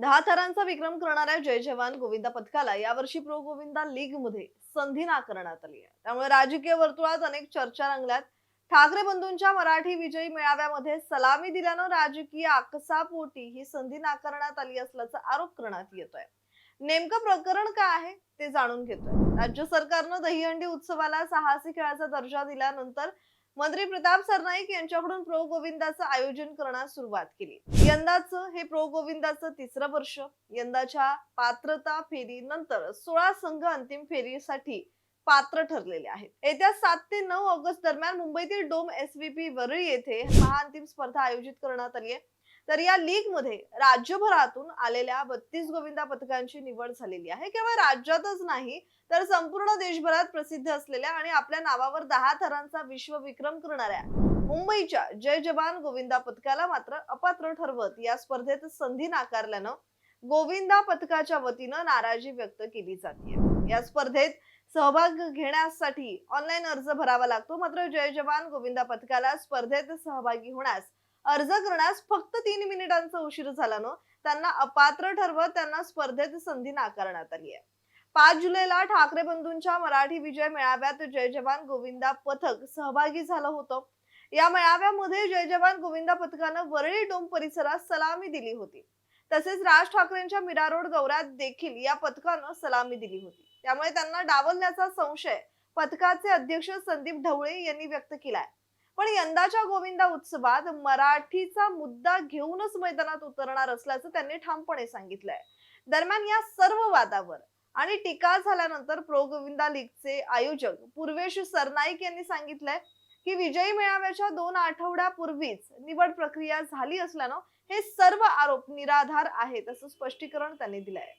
दहा थरांचा विक्रम करणाऱ्या जय जवान गोविंदा पथकाला यावर्षी प्रो गोविंदा लीगमध्ये संधी नाकारण्यात आली आहे. त्यामुळे राजकीय वर्तुळात अनेक चर्चा रंगल्यात. ठाकरे बंधूंच्या मराठी विजयी मेळाव्यामध्ये सलामी दिल्यानं राजकीय आकसापोटी ही संधी नाकारण्यात आली असल्याचा आरोप करण्यात येतोय. नेमकं प्रकरण काय आहे ते जाणून घेतोय. राज्य सरकारनं दहीहंडी उत्सवाला साहसी खेळाचा दर्जा दिल्यानंतर मंत्री प्रताप सरनाईक यांच्याकडून प्रो गोविंदाचं आयोजन करण्यास सुरुवात केली. यंदाचं हे प्रो गोविंदाचं तिसरं वर्ष यंदाच्या पात्रता फेरीनंतर सोळा संघ अंतिम फेरीसाठी पात्र ठरलेले आहेत. येत्या सात ते नऊ ऑगस्ट दरम्यान मुंबईतील dome S V P Worli येथे महाअंतिम स्पर्धा आयोजित करण्यात आली आहे. तर या लीगमध्ये राज्यभरातून आलेल्या बत्तीस गोविंदा पथकांची निवड झालेली आहे. केवळ राज्यातच नाही तर संपूर्ण देशभरात प्रसिद्ध असलेल्या आणि आपल्या नावावर दहा थरांचा विश्व विक्रम करणाऱ्या मुंबईच्या जय जवान गोविंदा पथकाला मात्र अपात्र ठरवत या स्पर्धेत संधी नाकारल्यानं गोविंदा पथकाच्या वतीनं नाराजी व्यक्त केली जाते या स्पर्धेत सहभाग घेण्यासाठी ऑनलाईन अर्ज भरावा लागतो. मात्र जय जवान गोविंदा पथकाला स्पर्धेत सहभागी होण्यास अर्ज करण्यास फक्त तीन मिनिटांचा उशीर झाल्यानं त्यांना अपात्र ठरवत त्यांना स्पर्धेत संधी नाकारण्यात आली आहे. पाच जुलैला ठाकरे बंधूंच्या मराठी विजय मेळाव्यात जय जवान गोविंदा पथक सहभागी झालं होतं. या मेळाव्यामध्ये जय जवान गोविंदा पथकानं वरळी डोम परिसरात सलामी दिली होती. तसेच राज ठाकरेंच्या मीरा रोड गौऱ्यात देखील या पथकानं सलामी दिली होती. त्यामुळे त्यांना डावलण्याचा संशय पथकाचे अध्यक्ष संदीप ढवळे यांनी व्यक्त केलाय. पण यंदाच्या गोविंदा उत्सवात मराठीचा मुद्दा घेऊनच मैदानात उतरणार असल्याचं त्यांनी ठामपणे सांगितलंय. दरम्यान या सर्व वादावर आणि टीका झाल्यानंतर प्रो गोविंदा लीगचे आयोजक पूर्वेश सरनाईक यांनी सांगितलंय की विजयी मेळाव्याच्या दोन आठवड्यापूर्वीच निवड प्रक्रिया झाली असल्यानं हे सर्व आरोप निराधार आहेत असं स्पष्टीकरण त्यांनी दिलंय.